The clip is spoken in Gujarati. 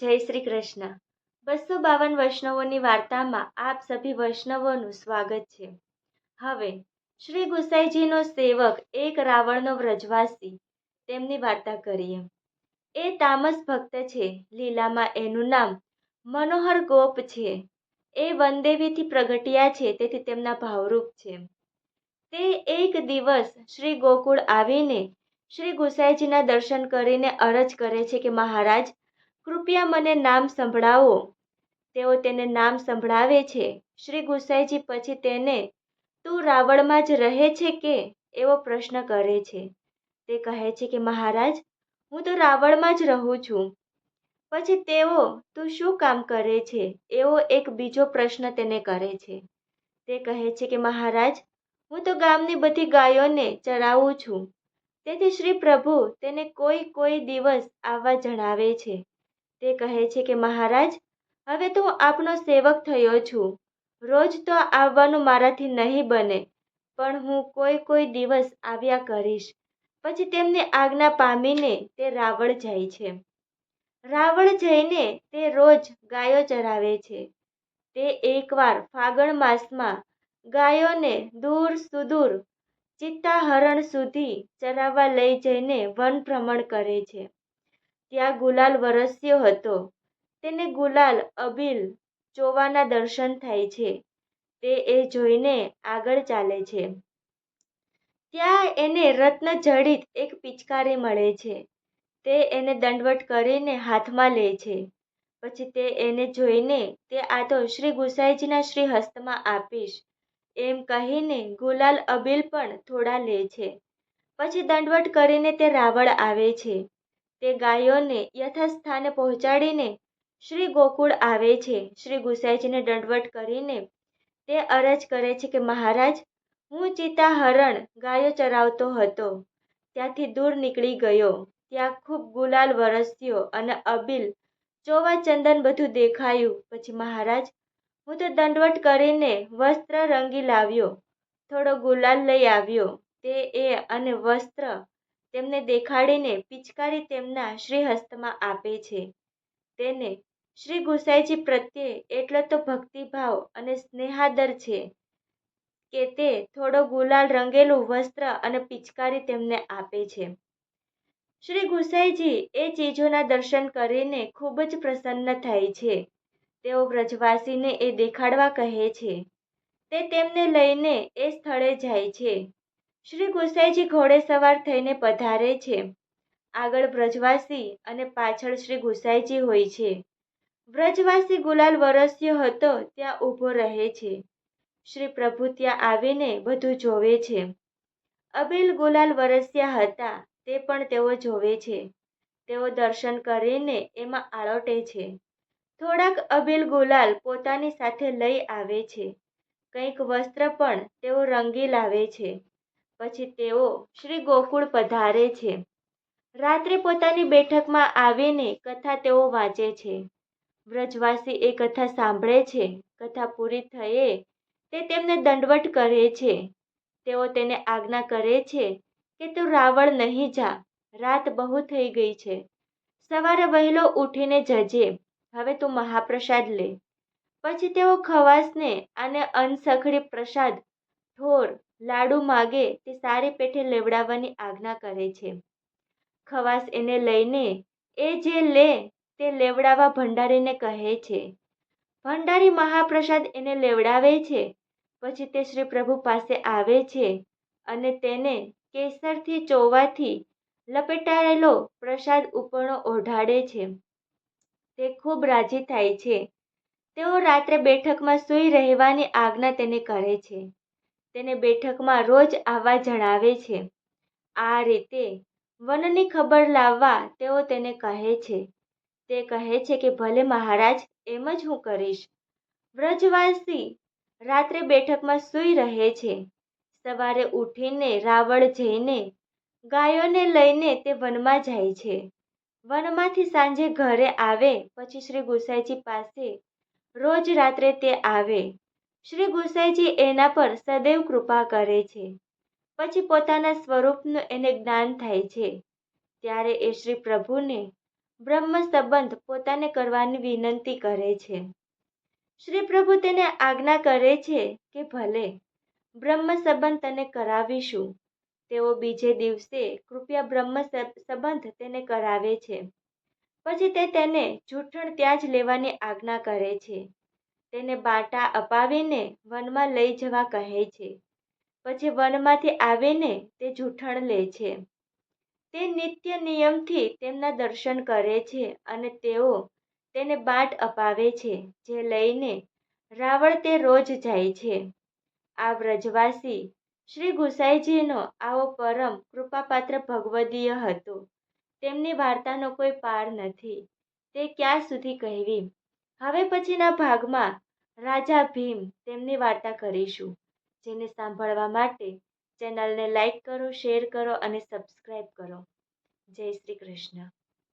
જય શ્રી કૃષ્ણ. બસો બાવન વૈષ્ણવોની વાર્તામાં આપ સભી વૈષ્ણવોનું સ્વાગત છે. હવે, શ્રી ગુસાઈજીનો સેવક એક રાવણનો વ્રજવાસી, તેમની વાર્તા કરીએ. એ તામસ ભક્ત છે, લીલામાં એનું નામ મનોહર ગોપ છે. એ વનદેવીથી પ્રગટ્યા છે, તેથી તેમના ભાવરૂપ છે. તે એક દિવસ શ્રી ગોકુળ આવીને શ્રી ગુસાઈજીના દર્શન કરીને અરજ કરે છે કે મહારાજ કૃપયા મને નામ સંભળાવો. તેઓ તેને નામ સંભળાવે છે. શ્રી ગુસાઈજી પછી તેને, તું રાવણમાં જ રહે છે કે? એવો પ્રશ્ન કરે છે. તે કહે છે કે, મહારાજ, હું તો રાવણમાં જ રહું છું. પછી તેઓ, તું શું કામ કરે છે? એવો એક બીજો પ્રશ્ન તેને કરે છે. તે કહે છે કે, મહારાજ, હું તો ગામની બધી ગાયોને ચરાવું છું. તેથી શ્રી પ્રભુ તેને કોઈ કોઈ દિવસ આવવા જણાવે છે. તે કહે છે કે, મહારાજ, હવે તો હું આપનો સેવક થયો છું. રોજ તો આવવાનું મારાથી નહીં બને, પણ હું કોઈ કોઈ દિવસ આવ્યા કરીશ. પછી તેમની આજ્ઞા પામીને તે રાવણ જાય છે. રાવણ જઈને તે રોજ ગાયો ચરાવે છે. તે એકવાર ફાગણ માસમાં ગાયોને દૂર સુદૂર ચિત્તાહરણ સુધી ચરાવવા લઈ જઈને વન ભ્રમણ કરે છે. ત્યાં ગુલાલ વરસ્યો હતો. તેને ગુલાલ, અબીલ ચોવાના દર્શન થાય છે. તે એ જોઈને આગળ ચાલે છે. ત્યાં એને રત્ન જડિત એક પિચકારી મળે છે. તે એને દંડવટ કરીને હાથમાં લે છે. પછી તે એને જોઈને તે આ તો શ્રી ગુસાઈજીના શ્રી હસ્તમાં આપીશ. એમ કહીને ગુલાલ, અબીલ પણ થોડા લે છે. પછી દંડવટ કરીને તે રાવણ આવે છે. તે ગાયોને યથાસ્થાને પહોંચાડીને શ્રી ગોકુળ આવે છે. શ્રી ગુસાઈજીને દંડવટ કરીને તે અરજ કરે છે કે, મહારાજ, હું ચિતા હરણ ગાયો ચરાવતો હતો. ત્યાંથી દૂર નીકળી ગયો. ત્યાં ખૂબ ગુલાલ વરસ્યો અને અબિલ, ચોવા ચંદન બધું દેખાયું. પછી, મહારાજ, હું તો દંડવટ કરીને વસ્ત્ર રંગી લાવ્યો. થોડો ગુલાલ લઈ આવ્યો. તે એ અને વસ્ત્ર તેમને દેખાડીને પિચકારી તેમના શ્રી હસ્તમાં આપે છે. તેને શ્રી ગુસાઈજી પ્રત્યે એટલો તો ભક્તિભાવ અને સ્નેહાદર છે કે તે થોડો ગુલાલ રંગેલું વસ્ત્ર અને પિચકારી તેમને આપે છે. શ્રી ગુસાઈજી એ ચીજોના દર્શન કરીને ખૂબ જ પ્રસન્ન થાય છે. તેઓ વ્રજવાસીને એ દેખાડવા કહે છે. તે તેમને લઈને એ સ્થળે જાય છે. શ્રી ગુસાઈજી ઘોડે સવાર થઈને પધારે છે. આગળ વ્રજવાસી અને પાછળ શ્રી ગુસાઈજી હોય છે. વ્રજવાસી ગુલાલ વરસ્યો હતો, ત્યાં ઊભો રહે છે. શ્રી પ્રભુ ત્યાં આવીને બધું જોવે છે. અબીલ ગુલાલ વરસ્યા હતા, તે પણ તેઓ જોવે છે. તેઓ દર્શન કરીને એમાં આળોટે છે. થોડાક અબીલ ગુલાલ પોતાની સાથે લઈ આવે છે. કંઈક વસ્ત્ર પણ તેઓ રંગી લાવે છે. પછી તેઓ શ્રી ગોકુળ પધારે છે. રાત્રે પોતાની બેઠકમાં આવીને કથા તેઓ વાંચે છે. વ્રજવાસી એ કથા સાંભળે છે, કથા પૂરી થયે તે તેમને દંડવટ કરે છે. તેઓ તેને આજ્ઞા કરે છે કે તું રાવણ નહીં જા, રાત બહુ થઈ ગઈ છે. સવારે વહેલો ઉઠીને જજે, હવે તું મહાપ્રસાદ લે. પછી તેઓ ખવાસને અને અનસખડી પ્રસાદ ઠોર લાડુ માગે તે સારી પેઠે લેવડાવવાની આજ્ઞા કરે છે. ખવાસ એને લઈને, એ જે લે તે લેવડાવવા ભંડારીને કહે છે. ભંડારી મહાપ્રસાદ એને લેવડાવે છે. પછી તે શ્રી પ્રભુ પાસે આવે છે અને તેને કેસરથી ચોવાથી લપેટાયેલો પ્રસાદ ઉપરનો ઓઢાડે છે. તે ખૂબ રાજી થાય છે. તેઓ રાત્રે બેઠકમાં સૂઈ રહેવાની આજ્ઞા તેને કરે છે. તેને બેઠકમાં રોજ આવવા જણાવે છે. આ રીતે વનની ખબર લાવવા તેઓ તેને કહે છે. તે કહે છે કે ભલે મહારાજ, એમ જ હું કરીશ. વ્રજવાસી રાત્રે બેઠકમાં સૂઈ રહે છે. સવારે ઉઠીને રાવણ જઈને ગાયોને લઈને તે વનમાં જાય છે. વનમાંથી સાંજે ઘરે આવે, પછી શ્રી ગુસાઈજી પાસે રોજ રાત્રે તે આવે. શ્રી ગુસાઈજી એના પર સદૈવ કૃપા કરે છે. પછી પોતાના સ્વરૂપનું એને જ્ઞાન થાય છે. ત્યારે એ શ્રી પ્રભુને બ્રહ્મ સંબંધ પોતાને કરવાની વિનંતી કરે છે. શ્રી પ્રભુ તેને આજ્ઞા કરે છે કે ભલે બ્રહ્મ સંબંધ તને કરાવીશું, તેઓ બીજે દિવસે કૃપયા બ્રહ્મ સંબંધ તેને કરાવે છે. પછી તે તેને જૂઠણ ત્યાં જ લેવાની આજ્ઞા કરે છે. તેને બાટા અપાવીને વનમાં લઈ જવા કહે છે. પછી વનમાંથી આવીને તે જૂઠણ લે છે. તે નિત્ય નિયમથી તેમના દર્શન કરે છે અને તેઓ તેને બાટ અપાવે છે, જે લઈને રાવણ તે રોજ જાય છે. આ વ્રજવાસી શ્રી ગુસાઈજીનો આવો પરમ કૃપાપાત્ર ભગવદીય હતો. તેમની વાર્તાનો કોઈ પાર નથી. તે ક્યાં સુધી કહેવી? હવે પછીના ભાગમાં રાજા ભીમ તેમની વાર્તા કરીશું, જેને સાંભળવા માટે ચેનલને લાઈક કરો, શેર કરો અને સબસ્ક્રાઈબ કરો. જય શ્રી કૃષ્ણ.